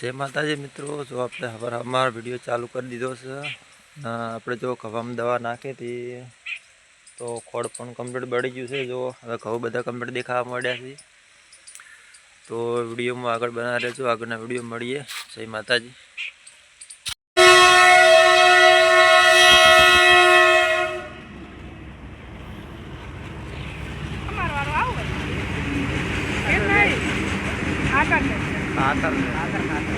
જય માતાજી મિત્રો. જો આપણે હવે અમારો વીડિયો ચાલુ કરી દીધો છે આપણે જો ઘવામાં દવા નાખી હતી, તો ખોડ પણ કમ્પ્લીટ બળી ગયું છે. જો હવે ઘઉં બધા કમ્પ્લીટ દેખાવા મળ્યા છે. તો વિડીયોમાં આગળ બના રહેજો. આગળના વીડિયો મળીએ. જય માતાજી. અમારો આગળ ને ખાતર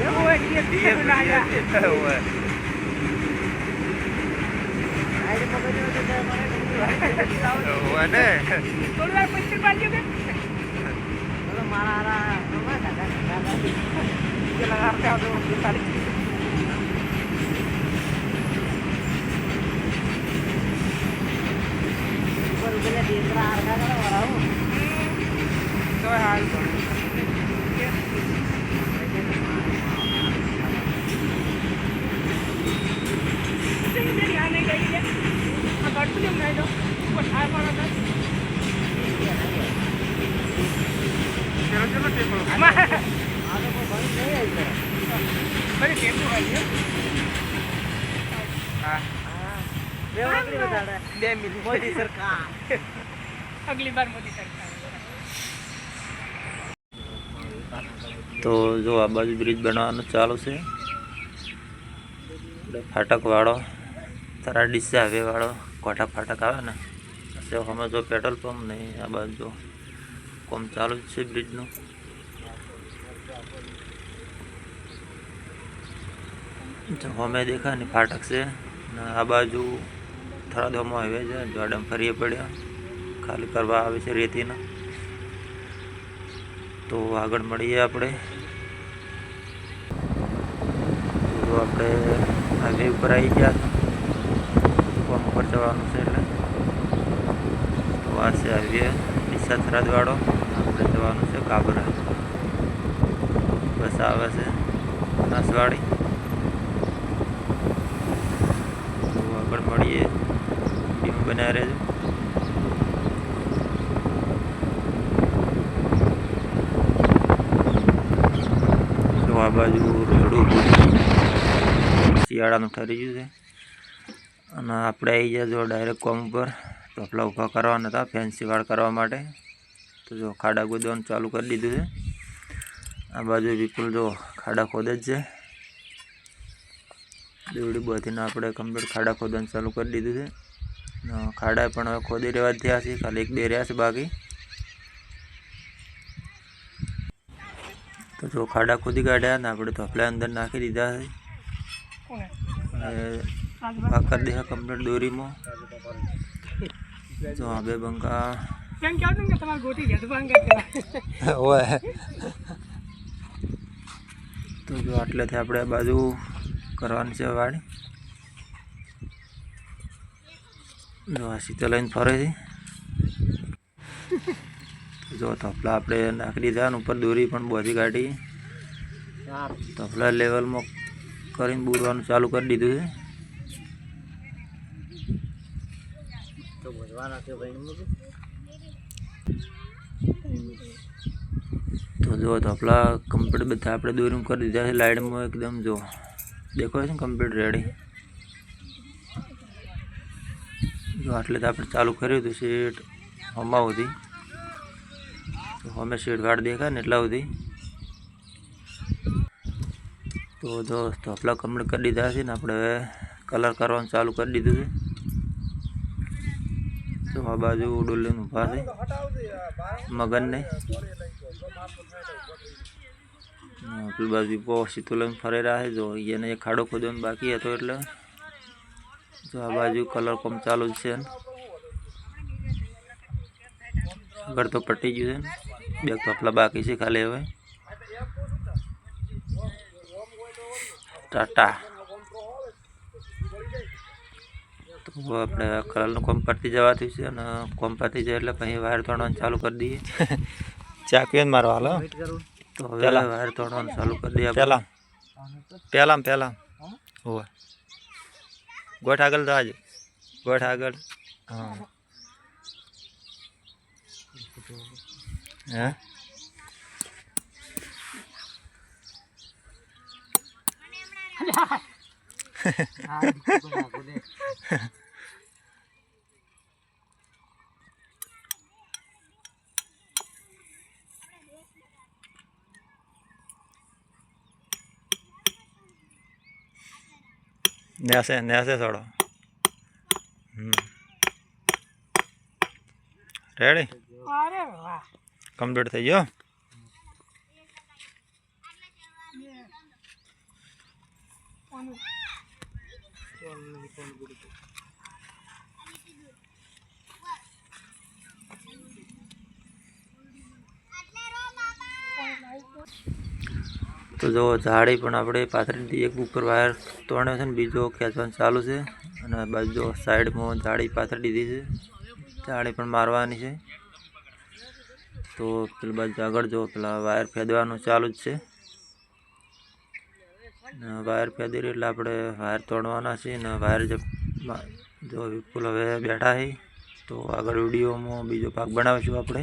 એવું હોય કે બીજું ના જાય. થોડું વાર પછી બાજુ કે પેલા આપણે આવતો તારીખ તો હાલ બે મિનિટ તો જો આ બાજુ બ્રિજ બનાવવાનું ચાલુ છે. ફાટકવાળો તારા ડીસા હાઈવે વાળો કોઠા ફાટક આવે ને જો પેટ્રોલ પંપ નહીં આ બાજુ કોમ ચાલુ જ છે બ્રિજનું હોમે દેખાય ને ફાટક છે. ને આ બાજુ થરાદવામાં આવે છે. જો ફરીએ પડ્યા. ખાલી કરવા આવે છે રેતીના. તો આગળ મળીએ આપણે. તો આપણે હાઈવે ઉપર આવી ગયા કોમ ઉપર જવાનું છે એટલે. તો આ છે હાઈવે. ડીસા થરાદવાળો. આપણે જવાનું છે, કાબરા બસ આવે છે નસવાડી આગળ મળીએ. ટીમ બનાવી રહેજો. તો આ બાજુ રોડ શિયાળાનું ઠરી ગયું છે. અને આપણે આવી જો ડાયરેક્ટ કોમ ઉપર. ટોપલા ઊભા કરવાના હતા ફેન્સી વાળ કરવા માટે. તો જો ખાડા ખોદવાનું ચાલુ કરી દીધું છે. આ બાજુ વિપુલ જો ખાડા ખોદે જ છે. દેવડી બધીને આપણે કમ્પ્લીટ ખાડા ખોદવાનું ચાલુ કરી દીધું છે. ખાડા પણ હવે ખોદી રહેવા થયા છે. ખાલી એક બે રહ્યા છે બાકી. તો જો ખાડા ખોદી કાઢ્યા ને આપણે ધોપલા અંદર નાખી દીધા છે. કોને હવે કરી દે કમ્પ્લીટ દોરીમાં. જો આ બે બંકા કેમ કહેવું કે તમારે ગોતી ગયા તો ભાંગે પેલા હોય તો જો આટલેથી આપણે આ બાજુ કરવાની છે વાડી. જો આ સીતા લઈને ફરે છે. જો થપલા આપણે નાખી દીધા અને ઉપર દોરી પણ બોધી કાઢી. થપલા લેવલમાં કરીને બૂરવાનું ચાલુ કરી દીધું છે. તો જો ધપલા કમ્પ્લીટ બધા આપણે દોરું કરી દીધા છે. લાઇટમાં એકદમ જો દેખાય છે ને કમ્પ્લીટ રેડી જો આટલે તો આપણે ચાલુ કર્યું હતું શેટ હમા સુધી. હમે સીટ કાઢ દેખાય ને એટલા સુધી. તો જો આપણા કમ્પ્લીટ કરી દીધા છે ને આપણે. કલર કરવાનું ચાલુ કરી દીધું છે. તો આ બાજુ ડોલીને ઊભા છે મગનને પેલી બાજુ બહુ સીતું લઈને ફરી રહ્યા છે. જો એને એક ખાડો ખોદવાનો બાકી હતો એટલે જો આ બાજુ કલર કોમ ચાલુ જ છે આગળ તો પટી ગયું છે બે કપલા બાકી છે ખાલી હવે. ટાટા. તો આપણે કલરનું કોમ પડતી જવાથી છે અને કોમ પતી જાય એટલે પછી વાયર તોડવાનું ચાલુ કરી દઈએ. ચા પીએ ને મારો હાલો. તો હવે વાયર તોડવાનું ચાલુ કરી દઈએ પહેલાં પહેલાં પહેલાં હોય ગોઠ આગળ તો આજે ગોઠ આગળ. હા. હે? નેસે નેસે થોડો રેડી અરે કમ્પ્લીટ થઈ ગયો આનું તો જો ઝાડી પણ આપણે પાથરીથી એક ઉપર વાયર તોડ્યો છે ને, બીજો ખેંચવાનું ચાલુ છે. અને બાજુ સાઈડમાં ઝાડી પાથરી દીધી છે. જાળી પણ મારવાની છે. તો પેલી બાજુ આગળ જો પેલા વાયર ફેદવાનું ચાલુ જ છે. વાયર ફેદી એટલે આપણે વાયર તોડવાના છે ને વાયર જે જો વિપુલ હવે બેઠા છે તો આગળ વિડીયોમાં બીજો ભાગ બનાવીશું આપણે.